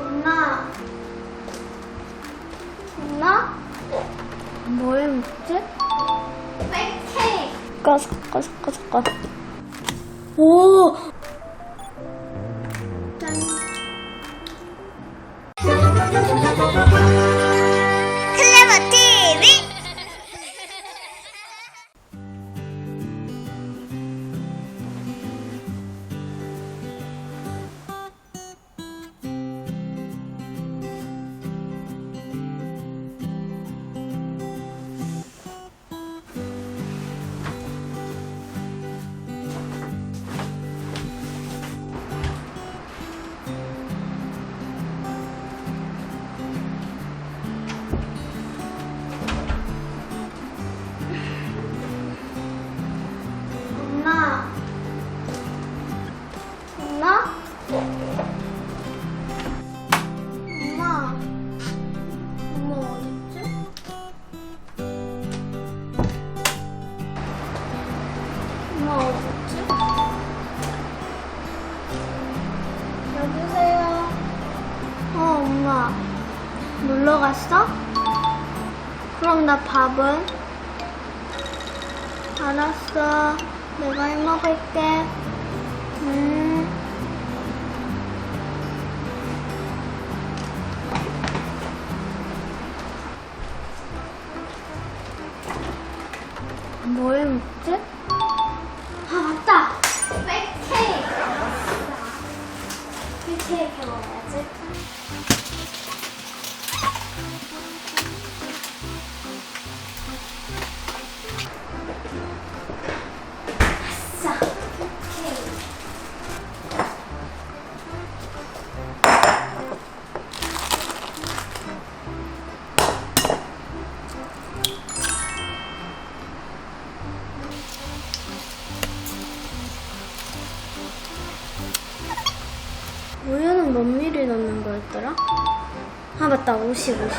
엄마. 엄마? 뭘 먹지? 팬케이크. 꺼서, 꺼서, 꺼서, 꺼서. 오! 짠. 엄마 어딨지? 여보세요? 어, 엄마. 놀러 갔어? 그럼 나 밥은? 알았어. 내가 해 먹을게. 음. 팩케이크 먹어야지. 50 50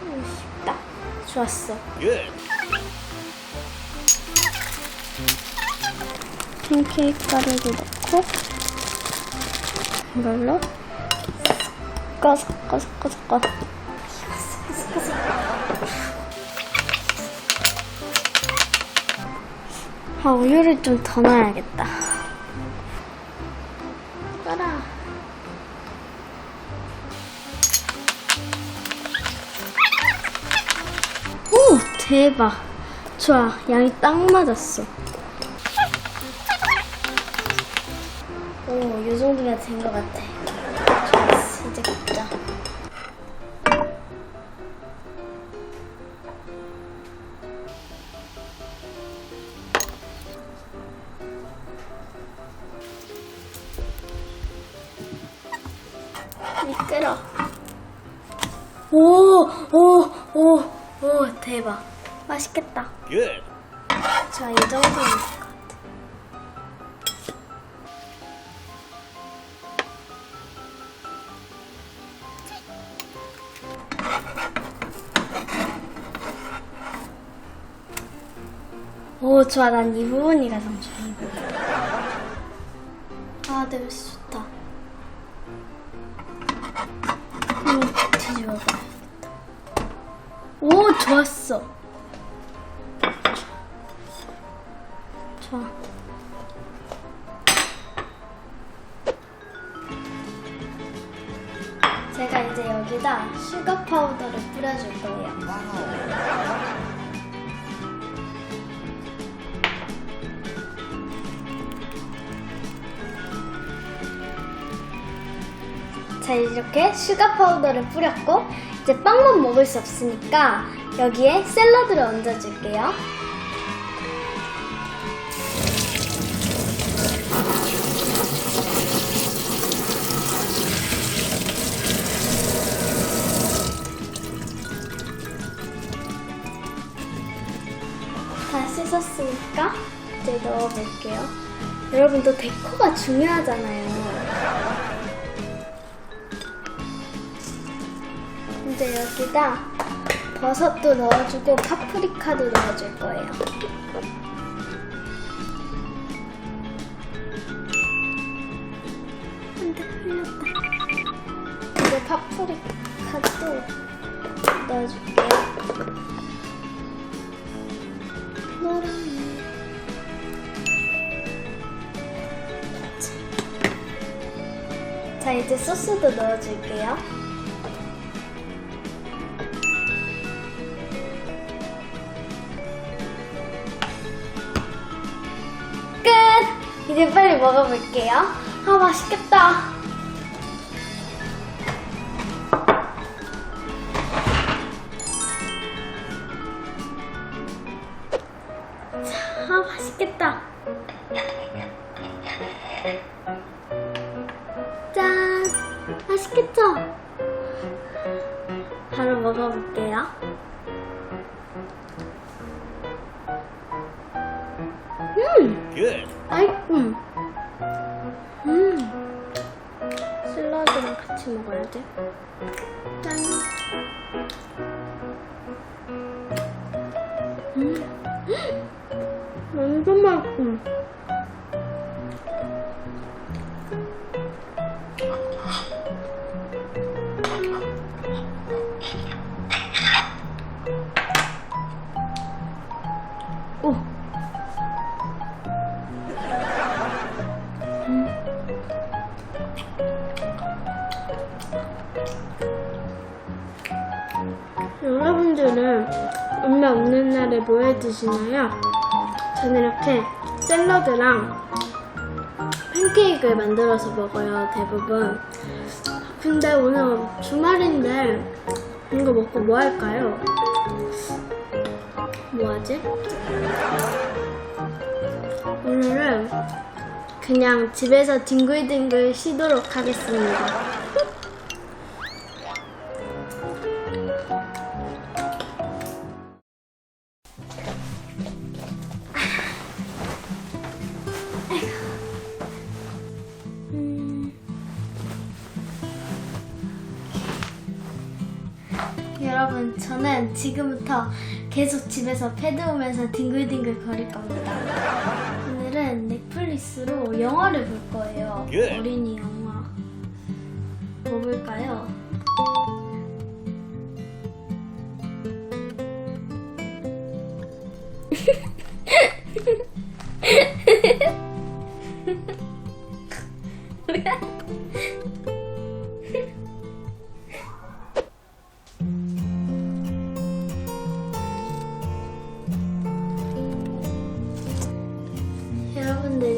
50 딱 좋았어. Good. 팬케이크 가루도 넣고 이걸로 섞어 섞어 섞어 섞어 섞어 섞어. 아 우유를 좀 더 넣어야겠다 대박 좋아 양이 딱 맞았어 오, 이 정도면 된 것 같아. 좋았어, 이제 굽자. 미끄러. 오, 오, 오, 오, 대박. 맛있겠다. Good. 자, 이 정도면 될 것 같아. 오, 좋아. 난 이 부분이 가장 좋아. 아, 냄새 좋다. 음, 뒤집어 봐야겠다. 오, 좋았어. 좋아. 제가 이제 여기다 슈가 파우더를 뿌려줄 거예요. 자, 이렇게 슈가 파우더를 뿌렸고, 이제 빵만 먹을 수 없으니까 여기에 샐러드를 얹어줄게요. 다 씻었으니까 이제 넣어볼게요. 여러분 또 데코가 중요하잖아요. 이제 여기다 버섯도 넣어주고 파프리카도 넣어줄 거예요. 안돼. 파프리카도 넣어줄게요. 자, 이제 소스도 넣어줄게요. 끝! 이제 빨리 먹어볼게요. 아, 맛있겠다. 바로 먹어볼게요. 음! Good. 아이고. 음. 샐러드랑 같이 먹어야 돼. 짠. 음. 날에 뭐 해 드시나요? 저는 이렇게 샐러드랑 팬케이크를 만들어서 먹어요, 대부분. 근데 오늘 주말인데 이거 먹고 뭐 할까요? 뭐 하지? 오늘은 그냥 집에서 뒹굴뒹굴 쉬도록 하겠습니다. 여러분, 저는 지금부터 계속 집에서 패드 보면서 뒹굴뒹굴 거릴 겁니다. 오늘은 넷플릭스로 영화를 볼 거예요. 예. 어린이 영화. 뭐 볼까요?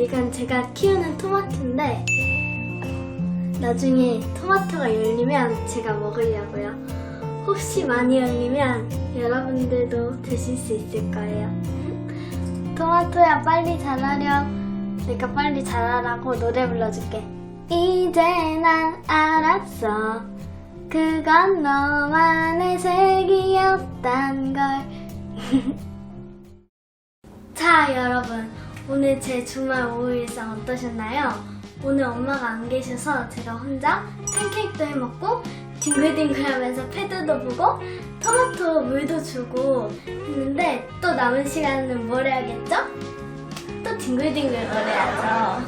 이건 제가 키우는 토마토인데 나중에 토마토가 열리면 제가 먹으려고요. 혹시 많이 열리면 여러분들도 드실 수 있을 거예요. 토마토야 빨리 자라렴. 내가 빨리 자라라고 노래 불러줄게. 이제 난 알았어. 그건 너만의 색이었단 걸. 자, 여러분. 오늘 제 주말 오후 일상 어떠셨나요? 오늘 엄마가 안 계셔서 제가 혼자 팬케이크도 해 먹고 뒹굴뒹굴 하면서 패드도 보고 토마토 물도 주고 했는데 또 남은 시간은 뭘 해야겠죠? 또 뒹굴뒹굴 거려야죠.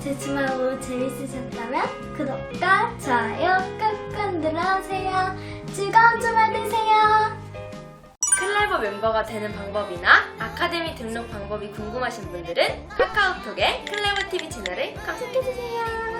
제 주말 오후 재밌으셨다면 구독과 좋아요 꾹꾹 눌러주세요. 즐거운 주말 되세요. 서바이벌 멤버가 되는 방법이나 아카데미 등록 방법이 궁금하신 분들은 카카오톡에 클레버 TV 채널을 검색해주세요.